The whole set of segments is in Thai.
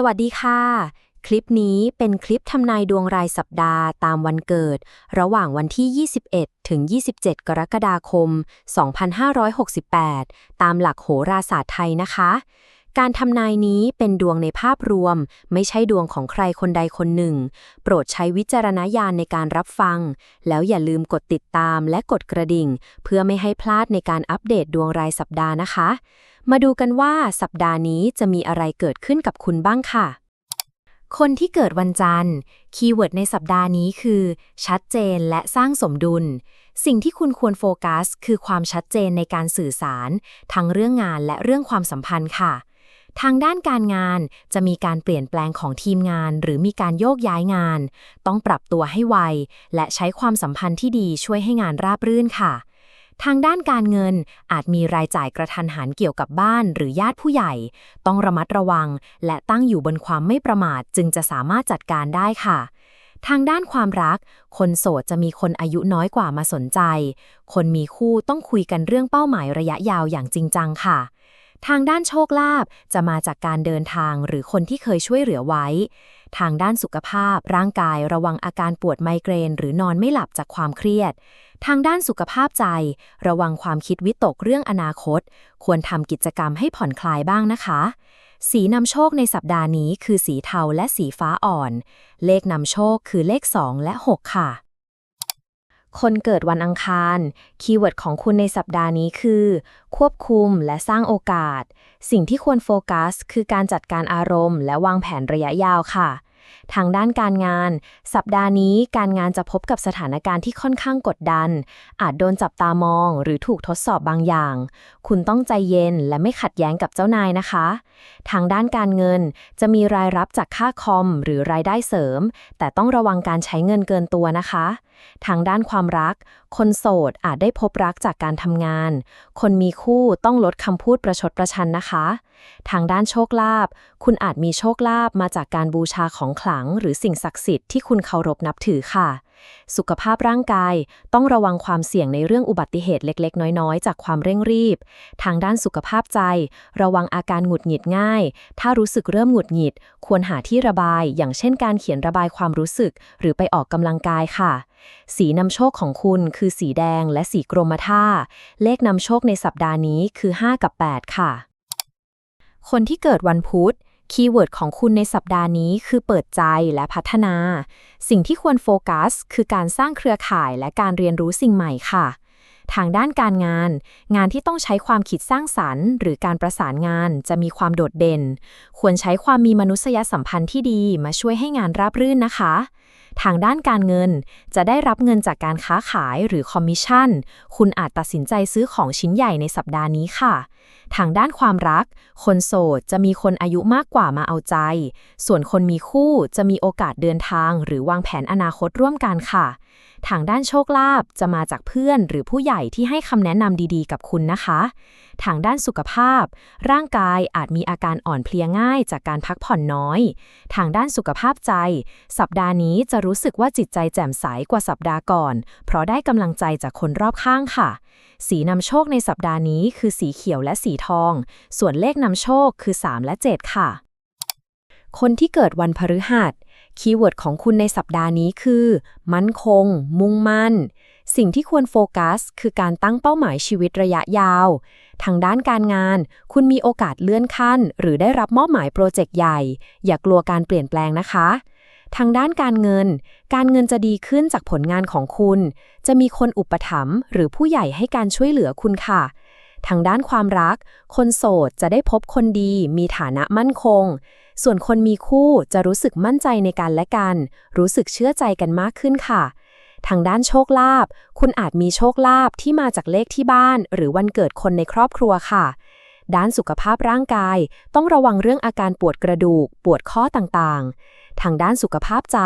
สวัสดีค่ะ คลิปนี้เป็นคลิปทำนายดวงรายสัปดาห์ตามวันเกิด ระหว่างวันที่ 21 ถึง 27 กรกฎาคม 2568 ตามหลักโหราศาสตร์ไทยนะคะ การทำนายนี้เป็นดวงในภาพรวม ไม่ใช่ดวงของใครคนใดคนหนึ่ง โปรดใช้วิจารณญาณในการรับฟัง แล้วอย่าลืมกดติดตามและกดกระดิ่ง เพื่อไม่ให้พลาดในการอัปเดตดวงรายสัปดาห์นะคะ มาดูกันว่าสัปดาห์นี้จะมีอะไรเกิดขึ้นกับคุณบ้างค่ะ คนที่เกิดวันจันทร์ คีย์เวิร์ดในสัปดาห์นี้คือ ชัดเจนและสร้างสมดุล สิ่งที่คุณควรโฟกัส คือความชัดเจนในการสื่อสาร ทั้งเรื่องงานและเรื่องความสัมพันธ์ค่ะ ทางด้านการงานจะมีการเปลี่ยนแปลงของทีมงาน หรือมีการโยกย้ายงาน ต้องปรับตัวให้ไว และใช้ความสัมพันธ์ที่ดีช่วยให้งานราบรื่นค่ะ ทางด้านการเงินอาจมีรายจ่ายกระทันหันเกี่ยวกับบ้านหรือญาติผู้ใหญ่ ต้องระมัดระวัง และตั้งอยู่บนความไม่ประมาทจึงจะสามารถจัดการได้ค่ะ ทางด้านความรัก คนโสดจะมีคนอายุน้อยกว่ามาสนใจ คนมีคู่ต้องคุยกันเรื่องเป้าหมายระยะยาวอย่างจริงจังค่ะ ทางด้านโชคลาภจะมาจากการเดินทางหรือคนที่เคยช่วยเหลือไว้ ทางด้านสุขภาพ ร่างกายระวังอาการปวดไมเกรน หรือนอนไม่หลับจากความเครียด ทางด้านสุขภาพใจ ระวังความคิดวิตกเรื่องอนาคต ควรทำกิจกรรมให้ผ่อนคลายบ้างนะคะ สีนำโชคในสัปดาห์นี้คือสีเทาและสีฟ้าอ่อน เลขนำโชคคือเลข 2 และ 6 ค่ะ คนเกิดวันอังคาร คีย์เวิร์ดของคุณในสัปดาห์นี้คือ ควบคุมและสร้างโอกาส สิ่งที่ควรโฟกัส คือการจัดการอารมณ์ และวางแผนระยะยาวค่ะ ทางด้านการงาน สัปดาห์นี้การงานจะพบกับสถานการณ์ที่ค่อนข้างกดดัน อาจโดนจับตามองหรือถูกทดสอบบางอย่าง คุณต้องใจเย็นและไม่ขัดแย้งกับเจ้านายนะคะ ทางด้านการเงินจะมีรายรับจากค่าคอม หรือรายได้เสริม แต่ต้องระวังการใช้เงินเกินตัวนะคะ ทางด้านความรัก คนโสดอาจได้พบรักจากการทำงาน คนมีคู่ต้องลดคำพูดประชดประชันนะคะ ทางด้านโชคลาภคุณอาจมีโชคลาภมาจากการบูชาของขลัง หรือสิ่งศักดิ์สิทธิ์ที่คุณเคารพนับถือค่ะ สุขภาพร่างกายต้องระวังความเสี่ยงในเรื่องอุบัติเหตุเล็ก ๆ น้อย ๆ จากความเร่งรีบ ทางด้านสุขภาพใจ ระวังอาการหงุดหงิดง่าย ถ้ารู้สึกเริ่มหงุดหงิด ควรหาที่ระบาย อย่างเช่น การเขียนระบายความรู้สึก หรือไปออกกำลังกายค่ะสีนำโชคของคุณคือสีแดงและสีกรมท่า เลขนำโชคในสัปดาห์นี้คือ 5 กับ 8 ค่ะ คนที่เกิดวันพุธคีย์เวิร์ดของคุณในสัปดาห์นี้คือเปิดใจและพัฒนา สิ่งที่ควรโฟกัส คือการสร้างเครือข่ายและการเรียนรู้สิ่งใหม่ค่ะ ทางด้านการงาน งานที่ต้องใช้ความคิดสร้างสรรค์ หรือการประสานงานจะมีความโดดเด่น ควรใช้ความมีมนุษยสัมพันธ์ที่ดีมาช่วยให้งานราบรื่นนะคะ ทางด้านการเงิน จะได้รับเงินจากการค้าขายหรือคอมมิชชั่น คุณอาจตัดสินใจซื้อของชิ้นใหญ่ในสัปดาห์นี้ค่ะ ทางด้านความรัก คนโสดจะมีคนอายุมากกว่ามาเอาใจ ส่วนคนมีคู่จะมีโอกาสเดินทาง หรือวางแผนอนาคตร่วมกันค่ะทางด้านโชคลาภจะมาจากเพื่อนหรือผู้ใหญ่ที่ให้คำแนะนำดีๆ กับคุณนะคะ ทางด้านสุขภาพ ร่างกายอาจมีอาการอ่อนเพลียง่ายจากการพักผ่อนน้อย ทางด้านสุขภาพใจ สัปดาห์นี้จะรู้สึกว่าจิตใจแจ่มใสกว่าสัปดาห์ก่อน เพราะได้กำลังใจจากคนรอบข้างค่ะ สีนำโชคในสัปดาห์นี้คือสีเขียวและสีทอง ส่วนเลขนำโชคคือ 3 และ 7 ค่ะ คนที่เกิดวันพฤหัส คีย์เวิร์ดของคุณในสัปดาห์นี้คือ มั่นคง มุ่งมั่น สิ่งที่ควรโฟกัส คือการตั้งเป้าหมายชีวิตระยะยาว ทางด้านการงาน คุณมีโอกาสเลื่อนขั้น หรือได้รับมอบหมายโปรเจกต์ใหญ่ อย่ากลัวการเปลี่ยนแปลงนะคะ ทางด้านการเงิน การเงินจะดีขึ้นจากผลงานของคุณ จะมีคนอุปถัมภ์หรือผู้ใหญ่ให้การช่วยเหลือคุณค่ะทางด้านความรัก คนโสดจะได้พบคนดี มีฐานะมั่นคง ส่วนคนมีคู่จะรู้สึกมั่นใจในกันและกัน รู้สึกเชื่อใจกันมากขึ้นค่ะ ทางด้านโชคลาภคุณอาจมีโชคลาภที่มาจากเลขที่บ้าน หรือวันเกิดคนในครอบครัวค่ะ ด้านสุขภาพร่างกาย ต้องระวังเรื่องอาการปวดกระดูก ปวดข้อต่างๆ ทางด้านสุขภาพใจ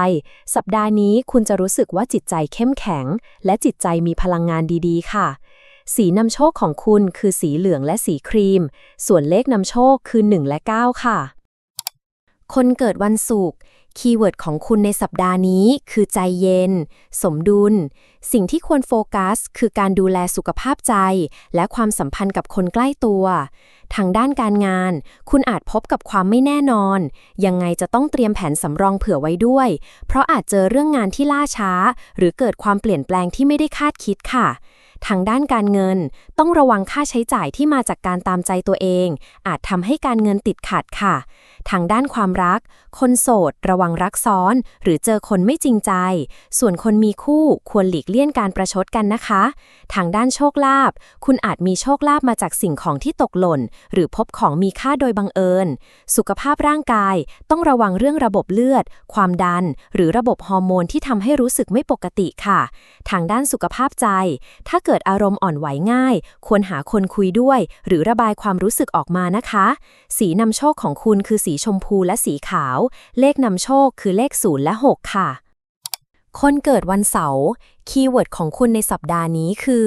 สัปดาห์นี้คุณจะรู้สึกว่าจิตใจเข้มแข็ง และจิตใจมีพลังงานดีๆ ค่ะสีนำโชคของคุณคือสีเหลืองและสีครีม ส่วนเลขนำโชคคือ 1 และ 9 ค่ะ คนเกิดวันศุกร์คีย์เวิร์ดของคุณในสัปดาห์นี้คือใจเย็น สมดุล สิ่งที่ควรโฟกัส คือการดูแลสุขภาพใจ และความสัมพันธ์กับคนใกล้ตัว ทางด้านการงาน คุณอาจพบกับความไม่แน่นอน ยังไงจะต้องเตรียมแผนสำรองเผื่อไว้ด้วย เพราะอาจเจอเรื่องงานที่ล่าช้า หรือเกิดความเปลี่ยนแปลงที่ไม่ได้คาดคิดค่ะ ทางด้านการเงิน ต้องระวังค่าใช้จ่ายที่มาจากการตามใจตัวเอง อาจทำให้การเงินติดขัดค่ะ ทางด้านความรัก คนโสด ระวังรักซ้อน หรือเจอคนไม่จริงใจ ส่วนคนมีคู่ควรหลีกเลี่ยงการประชดกันนะคะ ทางด้านโชคลาภคุณอาจมีโชคลาภมาจากสิ่งของที่ตกหล่น หรือพบของมีค่าโดยบังเอิญ สุขภาพร่างกายต้องระวังเรื่องระบบเลือด ความดัน หรือระบบฮอร์โมนที่ทำให้รู้สึกไม่ปกติค่ะ ทางด้านสุขภาพใจ ถ้าเกิดกิดอารมณ์อ่อนไหวง่าย ควรหาคนคุยด้วย หรือระบายความรู้สึกออกมานะคะ สีนำโชคของคุณคือสีชมพูและสีขาว เลขนำโชคคือเลข0และ 6 ค่ะ คนเกิดวันเสาร์คีย์เวิร์ดของคุณในสัปดาห์นี้คือ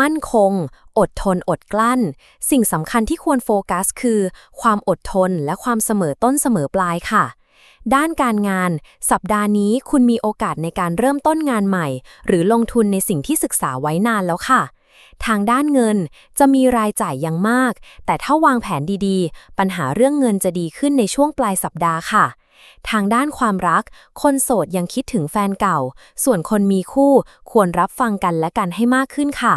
มั่นคง อดทนอดกลั้น สิ่งสำคัญที่ควรโฟกัสคือ ความอดทนและความเสมอต้นเสมอปลายค่ะ ด้านการงาน สัปดาห์นี้คุณมีโอกาสในการเริ่มต้นงานใหม่ หรือลงทุนในสิ่งที่ศึกษาไว้นานแล้วค่ะ ทางด้านเงินจะมีรายจ่ายยังมาก แต่ถ้าวางแผนดีๆ ปัญหาเรื่องเงินจะดีขึ้นในช่วงปลายสัปดาห์ค่ะทางด้านความรัก คนโสดยังคิดถึงแฟนเก่า ส่วนคนมีคู่ควรรับฟังกันและกันให้มากขึ้นค่ะ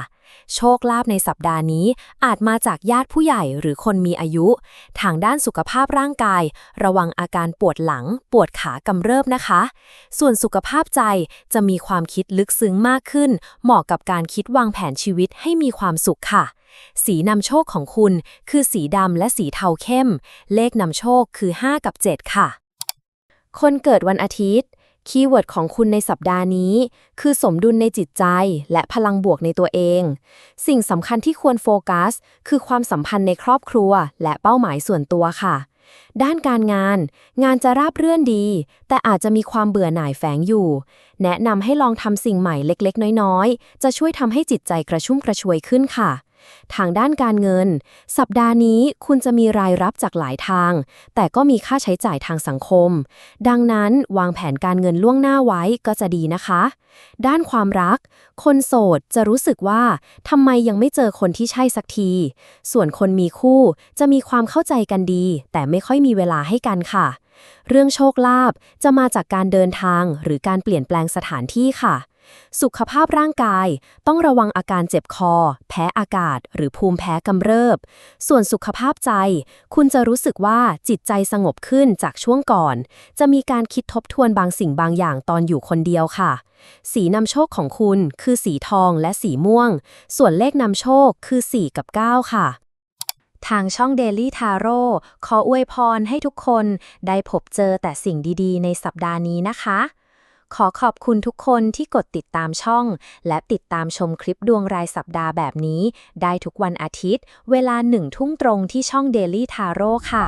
โชคลาภในสัปดาห์นี้อาจมาจากญาติผู้ใหญ่หรือคนมีอายุ ทางด้านสุขภาพร่างกาย ระวังอาการปวดหลัง ปวดขากำเริบนะคะ ส่วนสุขภาพใจจะมีความคิดลึกซึ้งมากขึ้น เหมาะกับการคิดวางแผนชีวิตให้มีความสุขค่ะสีนำโชคของคุณคือสีดำและสีเทาเข้ม เลขนำโชคคือ 5 กับ 7 ค่ะ คนเกิดวันอาทิตย์ คีย์เวิร์ดของคุณในสัปดาห์นี้ คือสมดุลในจิตใจและพลังบวกในตัวเอง สิ่งสำคัญที่ควรโฟกัส คือความสัมพันธ์ในครอบครัว และเป้าหมายส่วนตัวค่ะ ด้านการงาน งานจะราบเรื่อนดี แต่อาจจะมีความเบื่อหน่ายแฝงอยู่ แนะนำให้ลองทำสิ่งใหม่เล็กๆ น้อยๆ จะช่วยทำให้จิตใจกระชุ่มกระชวยขึ้นค่ะ ทางด้านการเงิน สัปดาห์นี้คุณจะมีรายรับจากหลายทาง แต่ก็มีค่าใช้จ่ายทางสังคม ดังนั้นวางแผนการเงินล่วงหน้าไว้ก็จะดีนะคะ ด้านความรัก คนโสดจะรู้สึกว่าทำไมยังไม่เจอคนที่ใช่สักที ส่วนคนมีคู่จะมีความเข้าใจกันดี แต่ไม่ค่อยมีเวลาให้กันค่ะ เรื่องโชคลาภจะมาจากการเดินทางหรือการเปลี่ยนแปลงสถานที่ค่ะ สุขภาพร่างกาย ต้องระวังอาการเจ็บคอ แพ้อากาศ หรือภูมิแพ้กำเริบ ส่วนสุขภาพใจ คุณจะรู้สึกว่าจิตใจสงบขึ้นจากช่วงก่อน จะมีการคิดทบทวนบางสิ่งบางอย่างตอนอยู่คนเดียวค่ะ สีนำโชคของคุณคือสีทองและสีม่วง ส่วนเลขนำโชคคือ 4 กับ 9 ค่ะทางช่อง Daily Taro ขออวยพรให้ทุกคนได้พบเจอแต่สิ่งดีๆ ในสัปดาห์นี้นะคะ ขอขอบคุณทุกคนที่กดติดตามช่อง และติดตามชมคลิปดวงรายสัปดาห์แบบนี้ ได้ทุกวันอาทิตย์ เวลาหนึ่งทุ่มตรงที่ช่อง Daily Taro ค่ะ